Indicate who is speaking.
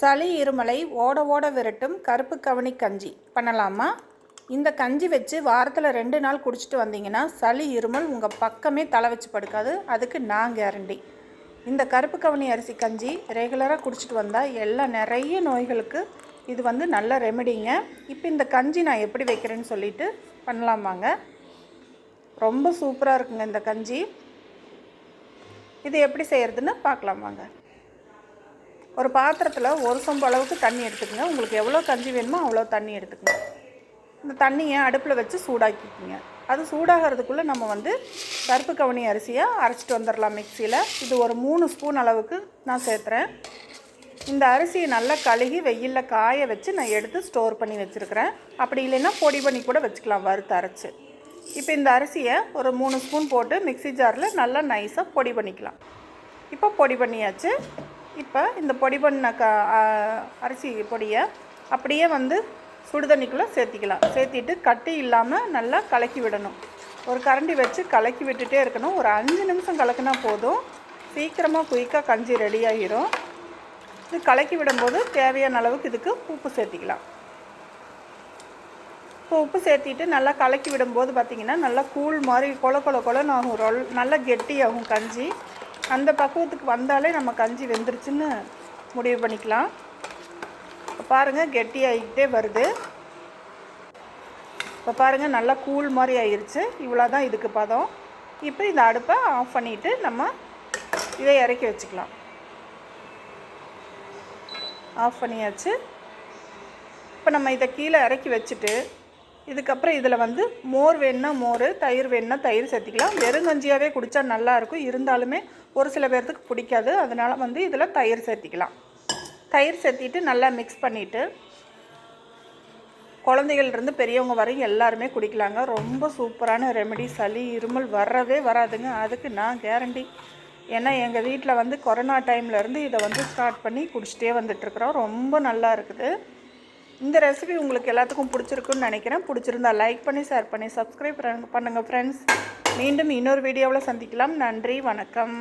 Speaker 1: சளி இருமலை ஓட ஓட விரட்டும் கருப்பு கவனி கஞ்சி. பண்ணலாமா? இந்த கஞ்சி வச்சு வாரத்தில் ரெண்டு நாள் குடிச்சிட்டு வந்தீங்கன்னா சளி இருமல் உங்கள் பக்கமே தலை வச்சு படுக்காது. அதுக்கு நான் கேரண்டி இந்த கருப்பு கவனி அரிசி கஞ்சி ரெகுலராக குடிச்சிட்டு வந்தால் எல்லா நிறைய நோய்களுக்கு இது வந்து நல்ல ரெமெடிங்க இப்போ இந்த கஞ்சி நான் எப்படி வைக்கிறேன்னு சொல்லிட்டு பண்ணலாமாங்க? ரொம்ப சூப்பராக இருக்குங்க இந்த கஞ்சி. இது எப்படி செய்கிறதுன்னு பார்க்கலாம் வாங்க ஒரு பாத்திரத்தில் ஒரு சொம்பு அளவுக்கு தண்ணி எடுத்துக்கோங்க. உங்களுக்கு எவ்வளோ கஞ்சி வேணுமோ அவ்வளோ தண்ணி எடுத்துக்கங்க. இந்த தண்ணியை அடுப்பில் வச்சு சூடாக்கிக்கோங்க. அது சூடாகிறதுக்குள்ளே நம்ம வந்து கருப்பு கவனி அரிசியை அரைச்சிட்டு வந்துடலாம் மிக்சியில் இது ஒரு மூணு ஸ்பூன் அளவுக்கு நான் சேர்த்துறேன். இந்த அரிசியை நல்லா கழுகி வெயிலில் காய வச்சு நான் எடுத்து ஸ்டோர் பண்ணி வச்சுருக்கிறேன். அப்படி இல்லைன்னா பொடி பண்ணி கூட வச்சுக்கலாம் வறுத்து அரைச்சி. இப்போ இந்த அரிசியை ஒரு மூணு ஸ்பூன் போட்டு மிக்ஸி ஜாரில் நல்லா நைஸாக பொடி பண்ணிக்கலாம். இப்போ பொடி பண்ணியாச்சு. இப்போ இந்த பொடி பண்ண க அரிசி பொடியை அப்படியே வந்து சுடுதண்ணிக்குள்ளே சேர்த்திக்கலாம். சேர்த்திட்டு கட்டி இல்லாமல் நல்லா கலக்கி விடணும். ஒரு கரண்டி வச்சு கலக்கி விட்டுட்டே இருக்கணும். ஒரு அஞ்சு நிமிஷம் கலக்குனா போதும். சீக்கிரமாக குயிக்காக கஞ்சி ரெடி ஆகிரும். இது கலக்கி விடும்போது தேவையான அளவுக்கு இதுக்கு உப்பு சேர்த்திக்கலாம். இப்போ உப்பு சேர்த்திட்டு நல்லா கலக்கி விடும்போது பார்த்திங்கன்னா நல்லா கூழ் மாதிரி கொல கொல கொலன்னு ஆகும். ரொல் நல்லா கெட்டியாகும் கஞ்சி. அந்த பக்குவத்துக்கு வந்தாலே நம்ம கஞ்சி வெந்துருச்சுன்னு முடிவு பண்ணிக்கலாம். பாருங்கள் கெட்டி ஆகிக்கிட்டே வருது. இப்போ பாருங்கள் நல்லா கூழ் மாதிரி ஆயிடுச்சு இவ்வளோ தான் இதுக்கு பதம். இப்போ இந்த அடுப்பை ஆஃப் பண்ணிவிட்டு நம்ம இதை இறக்கி வச்சுக்கலாம். ஆஃப் பண்ணியாச்சு. இப்போ நம்ம இதை கீழே இறக்கி வச்சுட்டு இதுக்கப்புறம் இதில் வந்து மோர் வேணுன்னா மோர் தயிர் வேணுன்னா தயிர் சேர்த்திக்கலாம். வெறுங்கஞ்சியாகவே குடித்தா நல்லாயிருக்கும் இருந்தாலுமே ஒரு சில பேர்த்துக்கு பிடிக்காது. அதனால் வந்து இதில் தயிர் சேர்த்திக்கலாம். தயிர் சேர்த்திட்டு நல்லா மிக்ஸ் பண்ணிவிட்டு குழந்தைகள்லேருந்து பெரியவங்க வரையும் எல்லாருமே குடிக்கலாங்க. ரொம்ப சூப்பரான ரெமெடி சளி இருமல் வரவே வராதுங்க. அதுக்கு நான் கேரண்டி ஏன்னா எங்கள் வீட்டில் வந்து கொரோனா டைம்லேருந்து இதை வந்து ஸ்டார்ட் பண்ணி குடிச்சிட்டே வந்துட்டுருக்குறோம் ரொம்ப நல்லா இருக்குது. இந்த ரெசிபி உங்களுக்கு எல்லாத்துக்கும் பிடிச்சிருக்குன்னு நினைக்கிறேன். பிடிச்சிருந்தா லைக் பண்ணி ஷேர் பண்ணி சப்ஸ்கிரைப் பண்ணுங்கள் ஃப்ரெண்ட்ஸ் மீண்டும் இன்னொரு வீடியோவில் சந்திக்கலாம். நன்றி வணக்கம்.